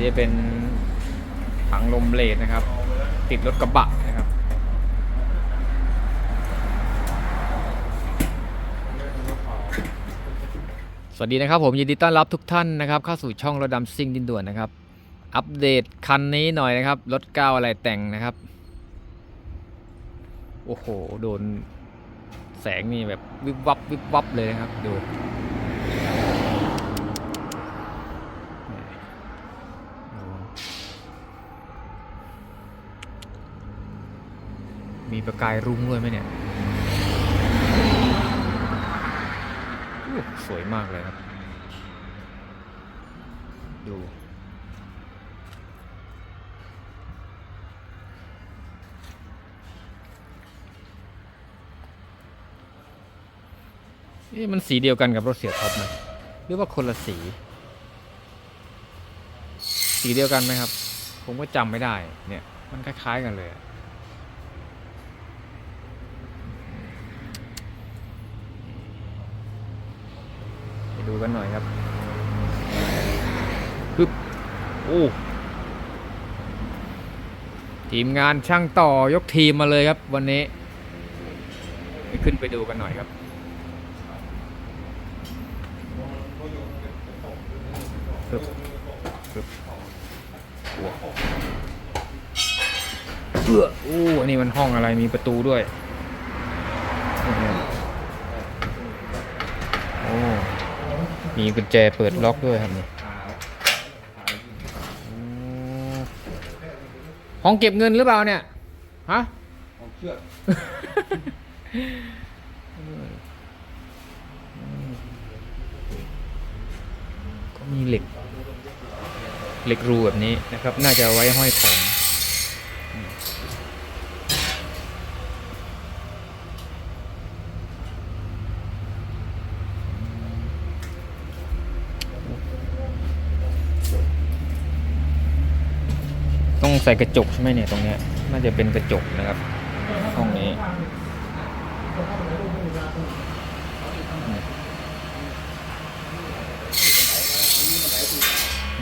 นี้จะเป็นถังลมเลดนะครับ ติดรถกระบะนะครับ สวัสดีนะครับผมยินดีต้อนรับทุกท่านนะครับเข้าสู่ช่องรถดำซิ่งดินด่วนนะครับ อัปเดตคันนี้หน่อยนะครับ รถก้าวอะไรแต่งนะครับ โอ้โห โดนแสงนี่แบบวิบวับวิบวับเลยนะครับ ดู มีประกายรุ้งด้วยไหมเนี่ย สวยมากเลยครับ ดูเอ๊ะมันสีเดียวกันกับรถเสียท็อปไหมหรือว่าคนละสี สีเดียวกันไหมครับ ผมก็จำไม่ได้ เนี่ย มันคล้ายๆกันเลยอะไปดู กันหน่อยครับฮึบโอ้ทีมงานช่างต่อยกทีมมาเลยครับ วันนี้ไปขึ้นไปดูกันหน่อยครับปึ๊บปึ๊บเอื้ออู้อันนี้มันห้องอะไรมีประตูด้วยโอ้ มีกุญแจเปิดล็อกด้วยครับนี่โอ้ห้องเก็บเงินหรือเปล่าเนี่ย ฮะของเชือกก็มีเหล็ก เหล็กรูแบบนี้นะครับ น่าจะเอาไว้ห้อยของ ส่กระจกใช่ไหมเนี่ยตรงเนี้ยน่าจะเป็นกระจกนะครับ ห้องนี้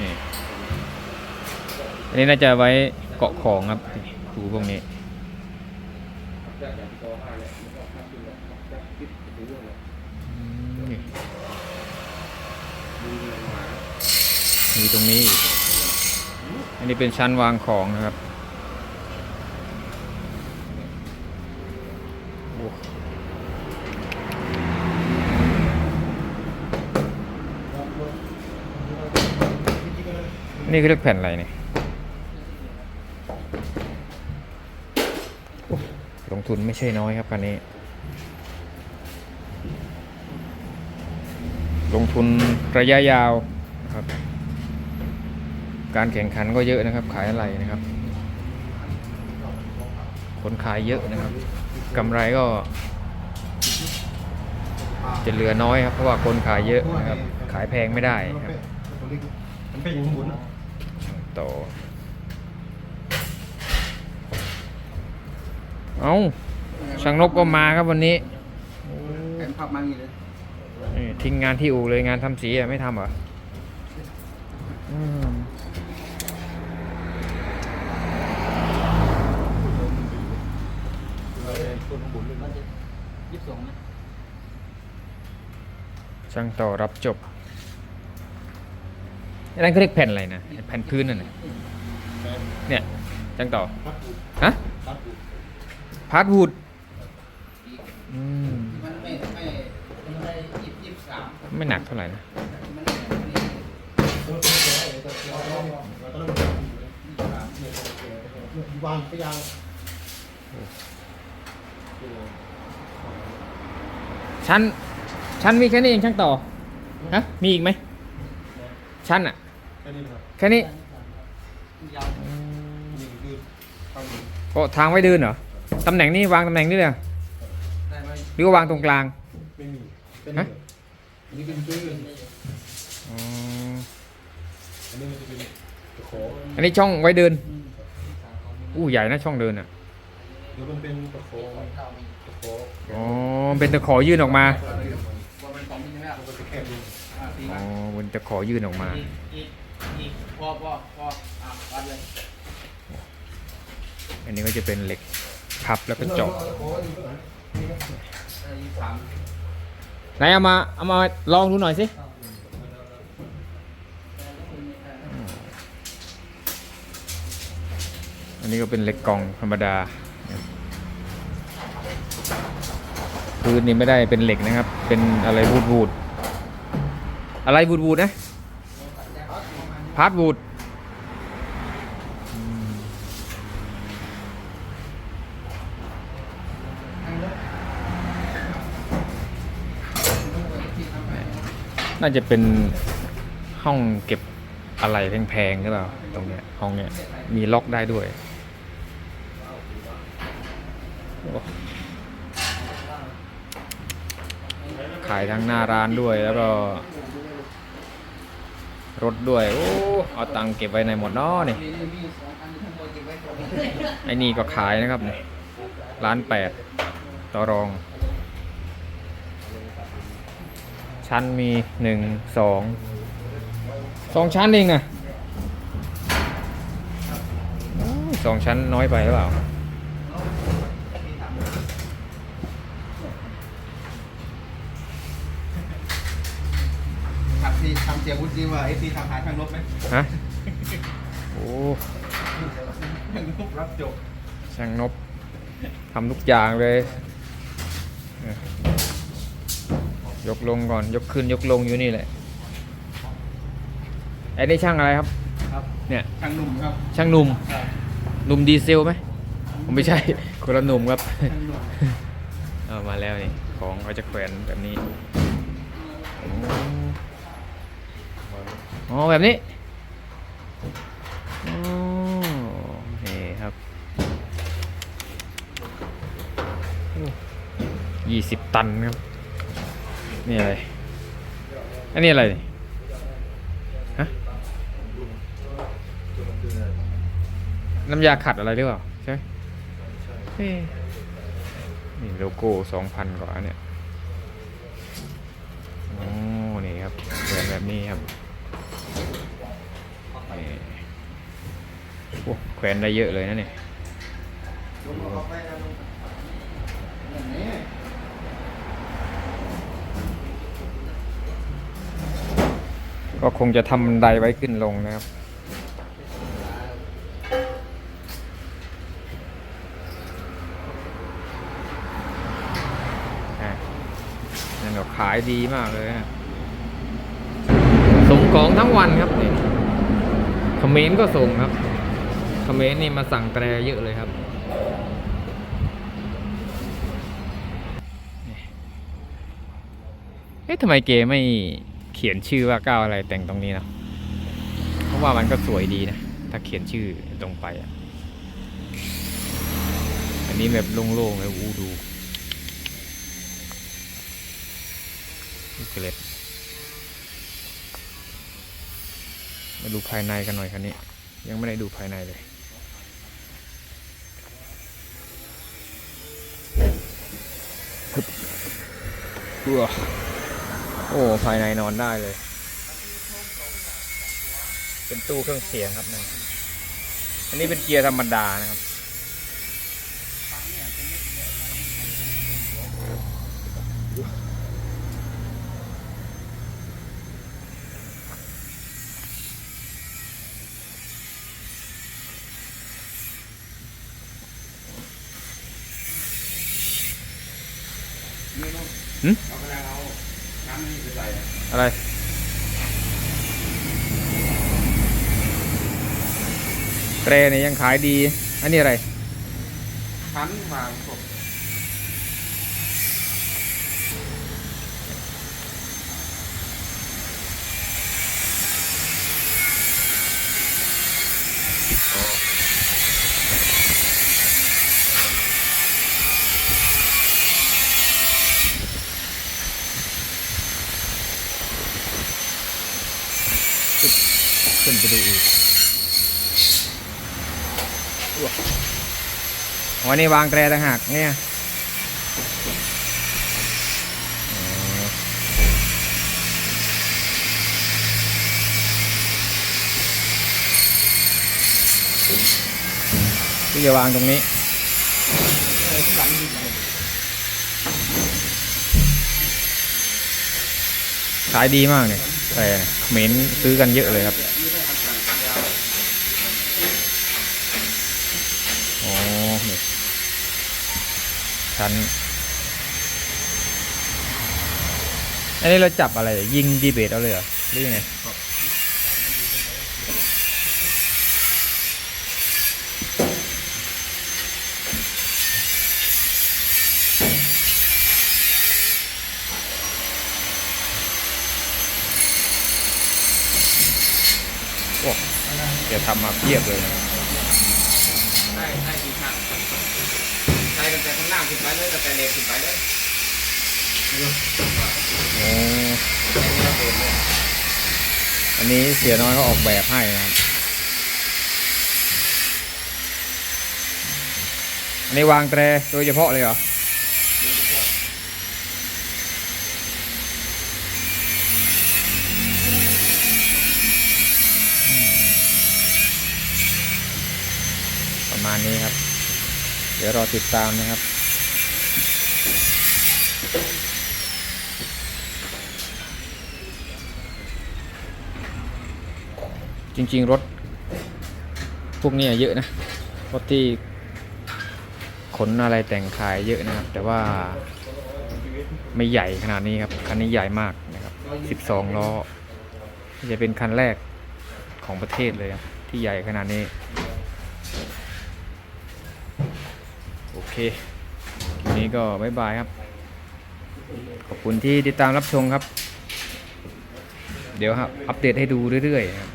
นี่อันนี้น่าจะไว้เกาะของครับดูพวกนี้นี่มีตรงนี้ อันนี้เป็นชั้นวางของนะครับนี่คือเรียกแผ่นอะไรเนี่ยลงทุนไม่ใช่น้อยครับคันนี้ ลงทุนระยะยาว การแข่งขันก็เยอะนะครับ ขายอะไรนะครับ คนขายเยอะนะครับกำไรก็ จะเหลือน้อยครับ เพราะว่าคนขายเยอะนะครับ ขายแพงไม่ได้ครับมันเป็นอย่างหมุนต่อเอาช่างนบก็มาครับวันนี้แผ่นพับมาอย่างนี้เลยนี่ทิ้งงานที่อู่เลยงานทำสีอะไม่ทำเหรออืม ต้นหมุนเลยมันจะ ยี่ สิบสองนะช่างต่อรับจบอันนั้นเขาเรียกแผ่นอะไรนะแผ่นพื้นนั่นน่ะเนี่ยช่างต่อพัดปูฮะพัดปูพาร์ทวูดอืมมันไม่ไม่มันไม่ยี่สิบยี่สิบสามไม่หนักเท่าไหร่นะมันมันนี่แล้วก็เริ่มวางไปยาง ชั้น ชั้นมีแค่นี้เองช่างต่อ ฮะ มีอีกไหม ชั้นอะแค่นี้นะครับแค่นี้ยาวนี่คือทางนี้ก็ทางไว้เดินเหรอ ตำแหน่งนี้วางตำแหน่งนี้เลยเหรอได้ไหมหรือว่าวางตรงกลาง ไม่มีเป็นฮะนี่เป็นพื้นอ๋อ อันนี้มันจะเป็นตะขออันนี้ช่องไว้เดิน อู้ใหญ่นะช่องเดินอะ เดี๋ยวมันเป็นตะขอ ตะขออ๋อเป็นตะขอยื่นออกมาว่ามันของจริงใช่ไหมครับมันจะแคบลงอ่าตีอ๋มาอบนตะขอยื่นออกมา อีกอีกนี่พอพอพออะวัดเลยอันนี้ก็จะเป็นเหล็กพับแล้วก็เจาะได้ยี่สามไหนเอามาเอามาลองดูหน่อยสิอันนี้ก็เป็นเหล็กกล่องธรรมดา พื้นนี่ไม่ได้เป็นเหล็กนะครับ เป็นอะไรวูดวูดอะไรวูดวูดนะพาร์ทวูดน่าจะเป็นห้องเก็บอะไรแพงๆหรือเปล่าตรงเนี้ยห้องเนี้ยมีล็อกได้ด้วยโอ้ ขายทั้งหน้าร้านด้วยแล้วก็ รถด้วย โอ้เอาตังค์เก็บไว้ในหมดเนาะนี่อันทั้งหมดเก็บไว้ตรงนี้ไอ้นี่ก็ขายนะครับร้านแปดต่อรอง ชั้นมีหนึ่งสองสองชั้นเองนะสองชั้นน้อยไปหรือเปล่า ขับที่ทำเสียวุฒิว่าไอ้ที่ทำหาทางลบไหมฮะโอ้ทางลบรับจบช่างนบทำทุกอย่างเลยเออยกลงก่อนยกขึ้นยกลงอยู่นี่แหละไอ้นี่ช่างอะไรครับ ครับ เนี่ยทางหนุ่มครับ ช่างหนุ่มหนุ่มดีเซลไหมผมไม่ใช่ คนละหนุ่มครับทางหนุ่มเอามาแล้วนี่ ของเขาจะแขวนแบบนี้ อ๋อแบบนี้อ๋อนี่ครับยี่สิบตันครับ นี่อะไร อันนี้อะไรฮะน้ำยาขัดอะไรหรือเปล่า ใช่ไหมนี่โลโก้สองพันกว่าเนี่ยโอ้นี่ครับแขวนแบบนี้ครับนี่โอ้แขวนได้เยอะเลยนะเนี่ยลงมาเองก็คงจะทำบันไดไว้ขึ้นลงนะครับ นั่นก็ขายดีมากเลย ส่งของทั้งวันครับนี่คอมเมนต์ก็ส่งครับ คอมเขมนต์นี่มาสั่งแตรเยอะเลยครับ เอ๊ะทำไมเกไม่เขียนชื่อว่าก้าวอะไรแต่งตรงนี้นะเพราะว่ามันก็สวยดีนะ ถ้าเขียนชื่อตรงไปอะ อันนี้แบบโล่งๆเลยอูดูเกล็ดมาดูภายในกันหน่อยคันนี้ ยังไม่ได้ดูภายในเลย โอ้ภายในนอนได้เลย เป็นตู้เครื่องเสียงครับนั่นอันนี้เป็นเกียร์ธรรมดานะครับนี่ลู อะไร เกรเนี่ยยังขายดี อันนี้อะไร ชั้นวางศพ ขึ้นไปดูอีกวันนี้วางแตรต่างหากเนี่ยที่จะวางตรงนี้ขายดีมากเลย แต่เม็นซื้อกันเยอะเลยครับอ๋อนี่ชั้นอันนี้เราจับอะไรยิงดีเบตเอาเลยเหรอหรือยังไงโอ้ เดี๋ยวทำมาเพียบเลยนะใช่ใช่ดีครับใช่ตั้งแต่ข้างหน้าขึ้นไปเลยตั้งแต่เลนขึ้นไปเลยโอ้อันนี้เสียน้อยเขาออกแบบให้นะครับ อันนี้วางแตรโดยเฉพาะเลยเหรอ ประมาณนี้ครับ เดี๋ยวรอติดตามนะครับ จริงๆรถ พวกนี้เยอะนะ รถที่ขนอะไรแต่งขายเยอะนะครับ แต่ว่าไม่ใหญ่ขนาดนี้ครับ คันนี้ใหญ่มากนะครับ 12 ล้อจะเป็นคันแรกของประเทศเลยครับที่ใหญ่ขนาดนี้ โอเคคลิปนี้ก็บ๊ายบายครับ ขอบคุณที่ติดตามรับชมครับ เดี๋ยวครับอัปเดตให้ดูเรื่อยๆครับ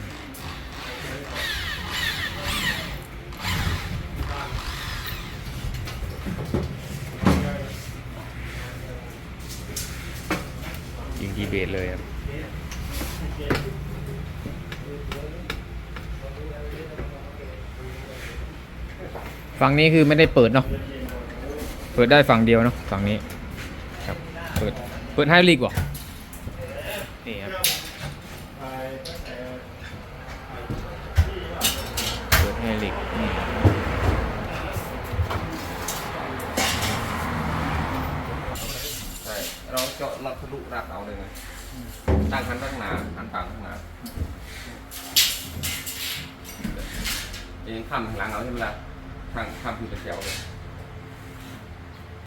ยิงดีเบตเลยครับฝั่งนี้คือไม่ได้เปิดเนาะ เปิดได้ฝั่งเดียวเนาะฝั่งนี้ครับเปิดเปิดให้ลีกว่ะนี่ครับเปิดให้ลีกนี่ใช่เราเจาะเราทะลุรักเอาเลยนะตั้งคันข้างหนาหันปากข้างหนาเองข้ามข้างหลังเอาใช่ไหมล่ะข้างข้ามคือเป็นแถวเลย